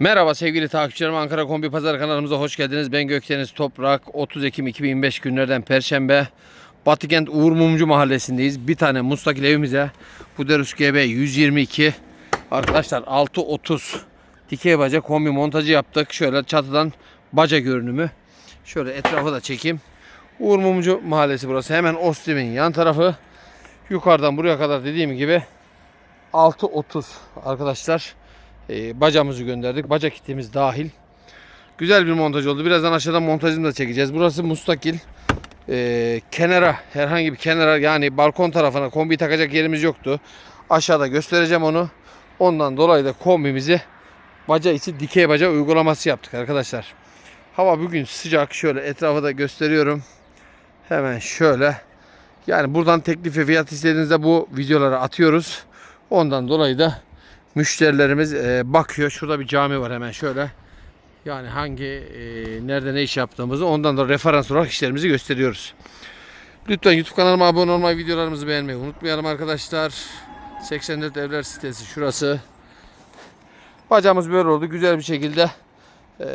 Merhaba sevgili takipçilerim Ankara Kombi Pazar kanalımıza hoş geldiniz. Ben Gökdeniz Toprak 30 Ekim 2025 günlerden Perşembe Batıkent Uğur Mumcu mahallesindeyiz. Bir tane mustakil evimize Puderus GB 122 arkadaşlar 630 dikey baca kombi montajı yaptık. Şöyle çatıdan baca görünümü. Şöyle etrafı da çekeyim. Uğur Mumcu mahallesi burası. Hemen Ostim'in yan tarafı. Yukarıdan buraya kadar dediğim gibi 6.30 arkadaşlar. Ee, bacamızı gönderdik. Baca kitimiz dahil. Güzel bir montaj oldu. Birazdan aşağıdan montajını da çekeceğiz. Burası mustakil. Ee, kenara herhangi bir kenara yani balkon tarafına kombi takacak yerimiz yoktu. Aşağıda göstereceğim onu. Ondan dolayı da kombimizi baca içi dikey baca uygulaması yaptık arkadaşlar. Hava bugün sıcak. Şöyle etrafı da gösteriyorum. Hemen şöyle. Yani buradan teklif ve fiyat istediğinizde bu videoları atıyoruz. Ondan dolayı da müşterilerimiz e, bakıyor. Şurada bir cami var hemen şöyle. Yani hangi e, nerede ne iş yaptığımızı ondan da referans olarak işlerimizi gösteriyoruz. Lütfen YouTube kanalıma abone olmayı, videolarımızı beğenmeyi unutmayalım arkadaşlar. 84 Evler sitesi şurası. Bacamız böyle oldu. Güzel bir şekilde e,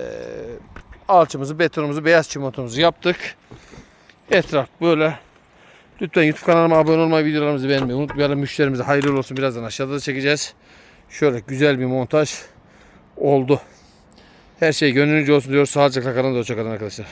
alçımızı, betonumuzu, beyaz çimotumuzu yaptık. Etraf böyle. Lütfen YouTube kanalıma abone olmayı, videolarımızı beğenmeyi unutmayalım. Müşterimize hayırlı olsun. Birazdan aşağıda da çekeceğiz. Şöyle güzel bir montaj oldu. Her şey gönlünüzce olsun diyoruz. Sağlıcakla kalın da hoşça kalın arkadaşlar.